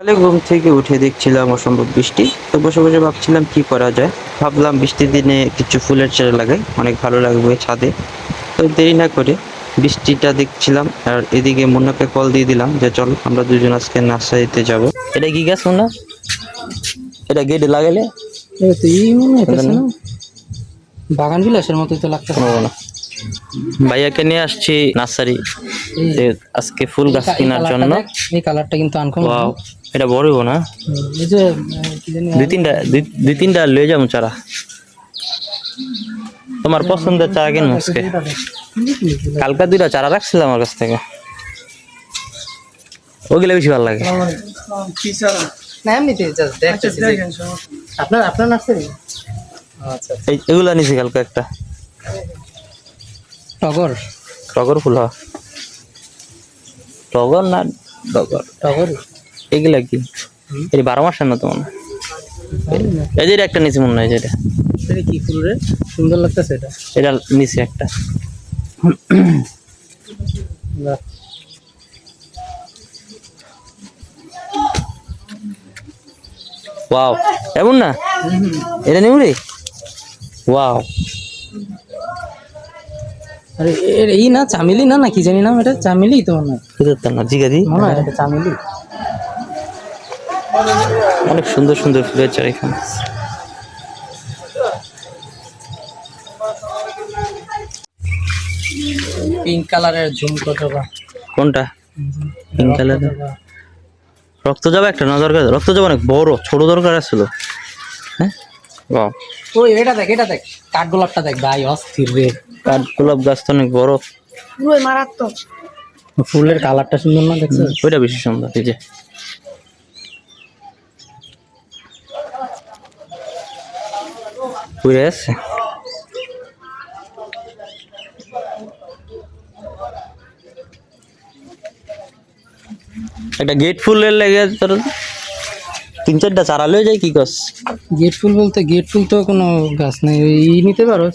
সকালে ঘুম থেকে উঠে দেখছিলাম অসম্ভব বৃষ্টি। তো বসে বসে ভাবছিলাম কি করা যায়। ভাবলাম বৃষ্টির দিনে কিছু ফুলের চারা লাগাই অনেক ভালো লাগবে ছাদে। তো দেরি না করে বৃষ্টিটা দেখছিলাম আর এদিকে মুন্নাকে কল দিয়ে দিলাম যে চল আমরা দুজন আজকে নার্সারিতে যাব। এটা কি গাছ মুন্না? এটা গেটে লাগাইলে? এই তো এই হইতেছে না? বাগান বিলাসের মতোই তো লাগতেছে। কোনো না ভাইয়াকে নিয়ে আসছি নার্সারি। আজকে ফুল গাছ কেনার জন্য। এই কালারটা কিন্তু আনকমন ওয়াও এটা বড় না? এই যে দুই তিনটা দুই- তিনটা লয়ে যাব চারা। তোমার পছন্দের চারা কিনবো আজকে? কালকা দুইটা চারা রাখছিলাম আমার কাছ থেকে। ওগুলো বেশি ভালো লাগে। না এমনিতে যে- আপনার আপনার নার্সারি? আচ্ছা এগুলা নিছি কালকে একটা। টগর। টগর ফুল? হ্যাঁ। টগর না টগর টগর। এগুলা কি? এই বারো মাসের না তোমার? এই যে একটা নিচে মনে হয় যেটা এটা। কি ফুল রে? সুন্দর লাগতেছে এটা। এটা নিচে একটা। ওয়াও। এমন না? এটা নিউ রে ওয়াও। আরে এ- এই না চামেলি না না কি জানি নাম এটা? চামেলি তো মনে হয়। বুঝতে না জিগা দি মনে হয় এটা চামেলি। অনেক সুন্দর সুন্দর ফুলের চারা এখানে। পিঙ্ক কালারের ঝুমকো জবা। কোনটা? পিঙ্ক কালার রক্ত যাবে একটা না দরকার রক্ত যাবে অনেক বড় ছোট দরকার আসছিল হ্যাঁ? ওই এটা দেখ এটা দেখ। কাঠগোলাপটা দেখ ভাই অস্থির রে। কাঠ গোলাপ গাছ তো অনেক বড়। পুরোই মারাত্মক। ফুলের কালারটা সুন্দর না দেখছ ওইটা বেশি সুন্দর এই যে। পুরে আছে। একটা গেট ফুলের লেগে তোর তিন চারটা চারা লয়ে যায় কি কস গেট ফুল বলতে গেট ফুল তো কোনো গাছ নাই ওই নিতে পারো